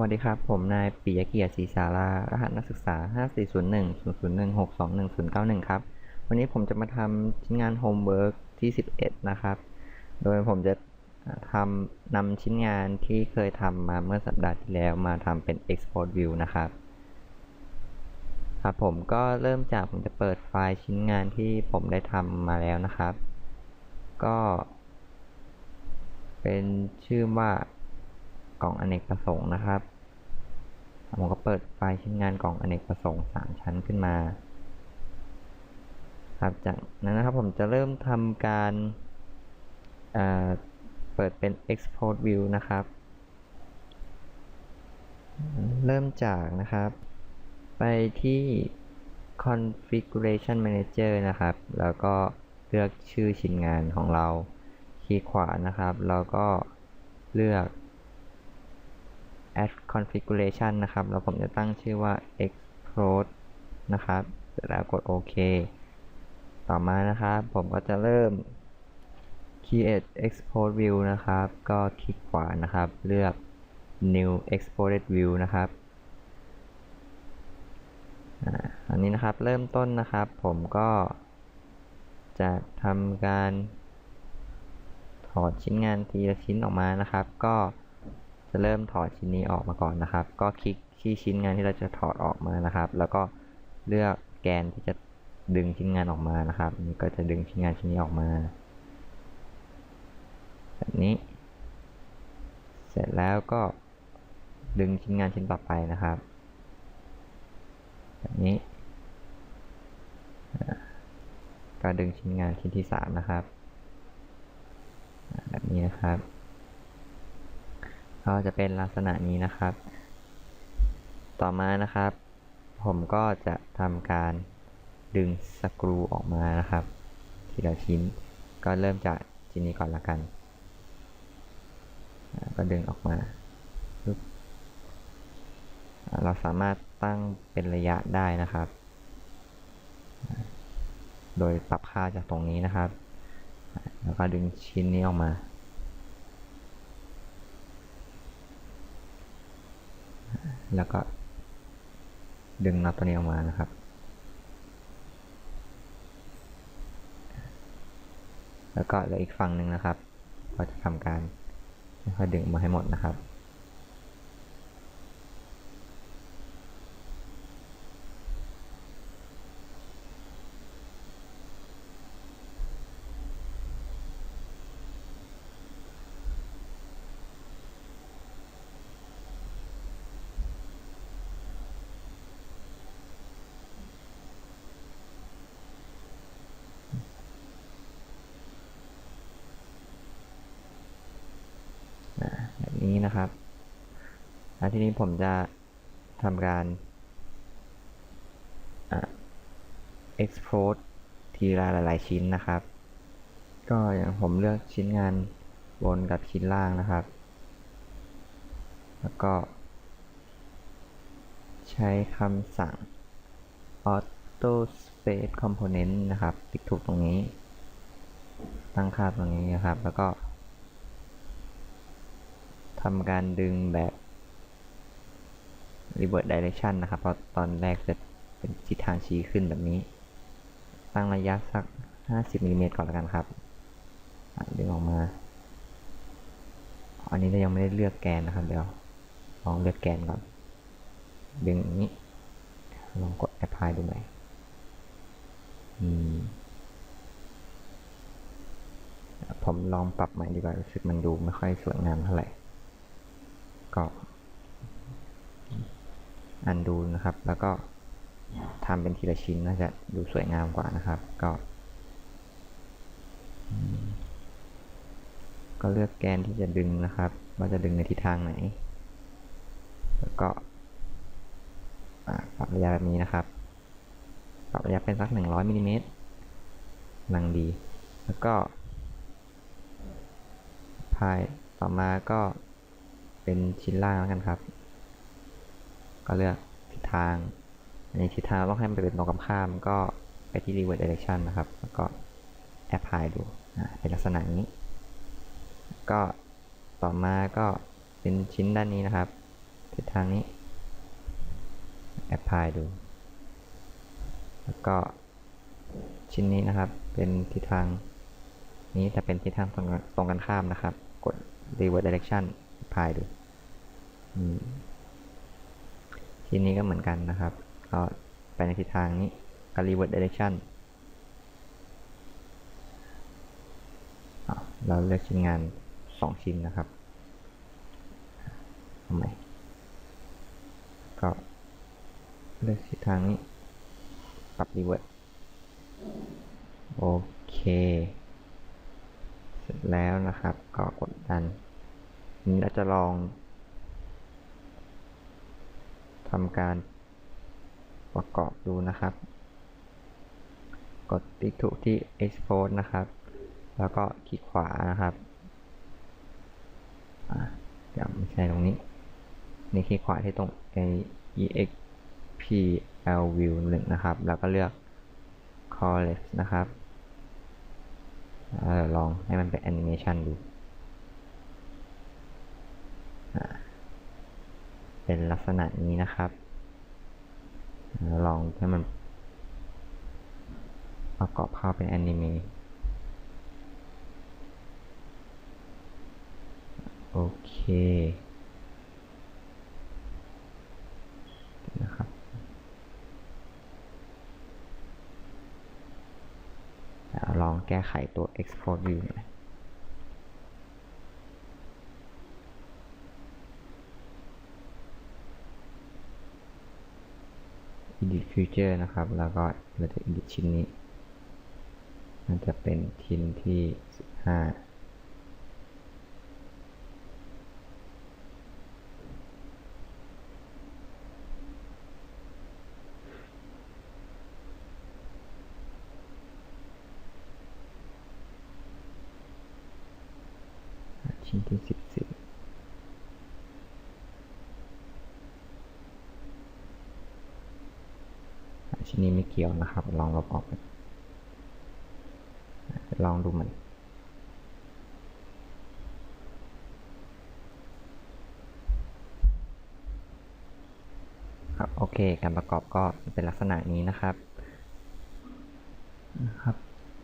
วัสดีครับ ผมนายปิยเกียรติศรีสารารหัสนักศึกษา 540100162191 ครับ วันนี้ผมจะมาทำชิ้นงานโฮมเวิร์กที่ 11 นะครับ โดยผมจะทำนำชิ้นงานที่เคยทำมาเมื่อสัปดาห์ที่แล้วมาทำเป็น Export View นะครับ ครับผมก็เริ่มจากผมจะเปิดไฟล์ชิ้นงานที่ผมได้ทำมาแล้วนะครับ ก็ เป็นชื่อว่า กล่องอเนกประสงค์นะครับ ผมก็เปิดไฟล์ชิ้นงานกล่องอเนกประสงค์ 3 ชั้นขึ้นมา ครับจากนั้นนะครับผมจะเริ่มทำการเเปิดเป็น export view นะครับ เริ่มจากนะครับ ไปที่ configuration manager นะครับ แล้วก็เลือกชื่อชิ้นงานของเรา คลิกขวานะครับ แล้วก็เลือก add configuration นะครับ แล้วผมจะตั้งชื่อว่า export นะครับ เสร็จแล้วกดโอเค ต่อมานะครับ ผมก็จะเริ่ม create export view นะครับ ก็คลิกขวานะครับ เลือก new exported view นะครับอันนี้นะครับเริ่มต้นนะครับ ผมก็จะทำการถอดชิ้นงานทีละชิ้นออกมานะครับ ก็ จะเริ่มถอดชิ้นนี้ออกมาก่อนนะครับ ก็คลิกที่ชิ้นงานที่เราจะถอดออกมานะครับ แล้วก็เลือกแกนที่จะดึงชิ้นงานออกมานะครับนี่ก็จะดึงชิ้นงานชิ้นนี้ออกมาแบบนี้ เสร็จแล้วก็ดึงชิ้นงานชิ้นต่อไปนะครับ แบบนี้ ก็ดึงชิ้นงานชิ้นที่สามนะครับ แบบนี้นะครับ ก็จะเป็นลักษณะนี้นะครับ ต่อมานะครับ ผมก็จะทำการดึงสกรูออกมานะครับ ทีละชิ้น ก็เริ่มจากชิ้นนี้ก่อนละกัน ก็ดึงออกมาเราสามารถตั้งเป็นระยะได้นะครับ โดยปรับค่าจากตรงนี้นะครับ แล้วก็ดึงชิ้นนี้ออกมา แล้วก็ ดึงน็อตตัวนี้ออกมานะครับ แล้วก็เหลืออีกฝั่งหนึ่งนะครับก็จะทำการค่อยดึงมาให้หมดนะครับ นี้นะครับ แล้วทีนี้ผมจะทำการ export ทีละหลาย ๆ ชิ้นนะครับ ก็อย่างผมเลือกชิ้นงานบนกับชิ้นล่างนะครับ แล้วก็ ใช้คำสั่ง auto space component นะครับ ติ๊กถูกตรงนี้ ตั้งค่าตรงนี้นะครับ แล้วก็ ทำการดึงแบบ reverse direction นะครับ เพราะตอนแรกจะเป็นทิศทางชี้ขึ้นแบบนี้ ตั้งระยะสัก 50มิลิเมตรก่อนแล้วกันครับดึงออกมา อันนี้เรายังไม่ได้เลือกแกนนะครับ เดี๋ยวลองเลือกแกนก่อน ดึงอย่างนี้ ลองกด apply ดูไหน่อยผมลองปรับใหม่ดีกว่ารู้สึกมันดูไม่ค่อยสวยงามเท่าไหร่ ก็ อันดูนะครับ แล้วก็ทำเป็นทีละชิ้นน่าจะดูสวยงามกว่านะครับ ก็ ก็เลือกแกนที่จะดึงนะครับ ว่าจะดึงในทิศทางไหน แล้วก็ปรับระยะแบบนี้นะครับ ปรับระยะเป็นสัก100มิลิเมตรลังดี แล้วก็ พายต่อมาก็ เป็นชิ้นล่างแล้วกันครับ ก็เลือกทิศทาง ในทิศทางต้องให้มันเป็นตรงกับข้ามก็ไปที่ reverse direction นะครับ แล้วก็ apply ดูเป็นลักษณะนี้ ก็ต่อมาก็เป็นชิ้นด้านนี้นะครับ ทิศทางนี้ apply ดู แล้วก็ชิ้นนี้นะครับ เป็นทิศทางนี้แต่เป็นทิศทางตรงกันตรงกันข้ามนะครับ กด reverse direction apply ดูอืมชิ้นนี้ก็เหมือนกันนะครับก็ไปในทิศทางนี้ก็ reverse direction อะเราเลือกชิ้นงานสองชิ้นนะครับทำไมก็เลือกทิศทางนี้ ปรับ reverse โอเค เสร็จแล้วนะครับ ก็กดดัน นี้เราจะลองทำการประกอบดูนะครับ กดติ๊กถูกที่ export นะครับ แล้วก็คลิกขวานะครับอะเดี๋ยวไม่ใช่ตรงนี้ นี่คลิกขวาที่ตรง exp l view 1นะครับ แล้วก็เลือก collect นะครับแล้วลองให้มันเป็นแอนิเมชันดูอะ เป็นลักษณะนี้นะครับ ลองให้มันประกอบเข้าเป็นแอนิเมโอเคนะครับลองแก้ไขตัว export view หน่อย edit future นะครับ แล้วก็เราจะ edit ชิ้นนี้ มันจะเป็นชิ้นที่ 15ชิ้นที่14อ่ ชิ้นนี้ไม่เกี่ยวนะครับ ลองลบออกไปลองดูมันครับโอเค การประกอบก็เป็นลักษณะนี้นะครับนะครับ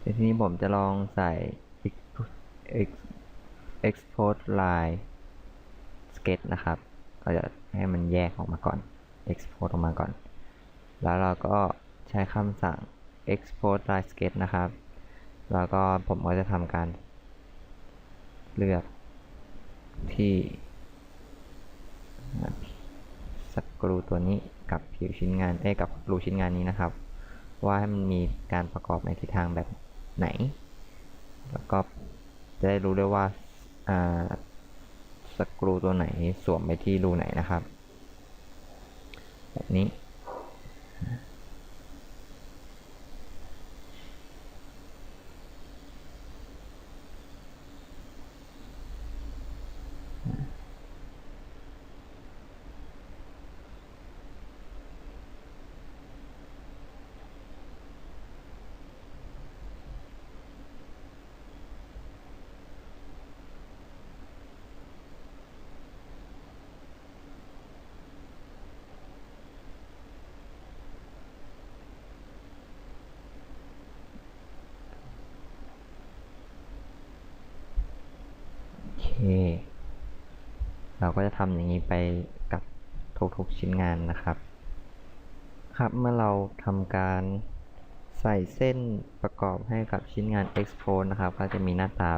เดี๋ยวทีนี้ผมจะลองใส่ export line sketch นะครับ ก็จะให้มันแยกออกมาก่อน export ออกมาก่อน แล้วเราก็ใช้คำสั่ง export line sketch นะครับ แล้วก็ผมก็จะทำการเลือกที่สกรูตัวนี้กับผิวชิ้นงาน เอ้กับรูชิ้นงานนี้นะครับ ว่าให้มันมีการประกอบในทิศทางแบบไหน แล้วก็จะได้รู้ด้วยว่าอ่าสกรูตัวไหนสวมไปที่รูไหนนะครับ แบบนี้ เราก็จะทำอย่างนี้ไปกับทุกๆชิ้นงานนะครับ ครับเมื่อเราทำการใส่เส้นประกอบให้กับชิ้นงาน export นะครับ ก็จะมีหน้าตา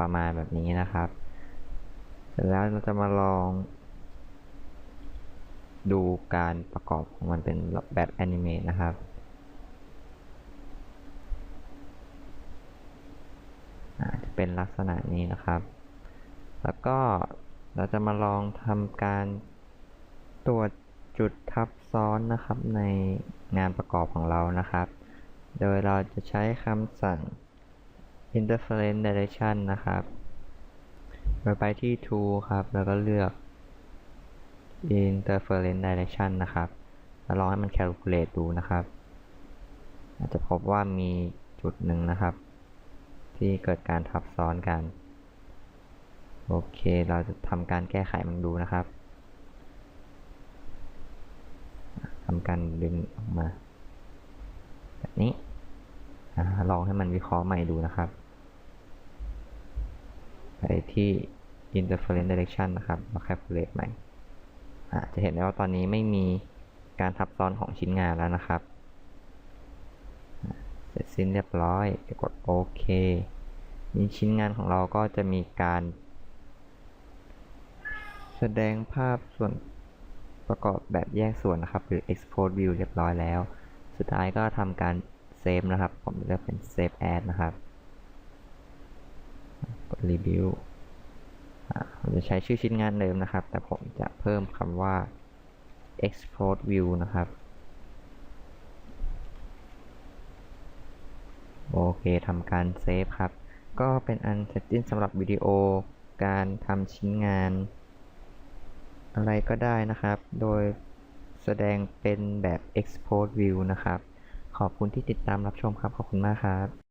ประมาณแบบนี้นะครับ เสร็จแล้วเราจะมาลองดูการประกอบของมันเป็นแบบแอนิเมตนะครับ จะเป็นลักษณะนี้นะครับ แล้วก็เราจะมาลองทำการตรวจจุดทับซ้อนนะครับในงานประกอบของเรานะครับ โดยเราจะใช้คำสั่ง interference direction นะครับโดยไปที่ tool ครับ แล้วก็เลือก interference direction นะครับ แล้วลองให้มัน calculate ดูนะครับ อาจจะพบว่ามีจุดหนึ่งนะครับ ที่เกิดการทับซ้อนกัน โอเค เราจะทำการแก้ไขมันดูนะครับทำการดึงออกมา แบบนี้ลองให้มันวิเคราะห์ใหม่ดูนะครับ ไปที่ interference direction นะครับมา calculate ใหม่จะเห็นได้ว่าตอนนี้ไม่มีการทับซ้อนของชิ้นงานแล้วนะครับ เสร็จสิ้นเรียบร้อยกดโอเค นี่ชิ้นงานของเราก็จะมีการ แสดงภาพส่วนประกอบแบบแยกส่วนนะครับ หรือ export view เรียบร้อยแล้ว สุดท้ายก็ทำการเซฟนะครับ ผมเลือกเป็น save as นะครับ กด review อ่าผมจะใช้ชื่อชิ้นงานเดิมนะครับ แต่ผมจะเพิ่มคำว่า export view นะครับ โอเคทำการเซฟครับ ก็เป็นอันเสร็จสิ้นสำหรับวิดีโอการทำชิ้นงาน อะไรก็ได้นะครับ โดยแสดงเป็นแบบ export view นะครับ ขอบคุณที่ติดตามรับชมครับ ขอบคุณมากครับ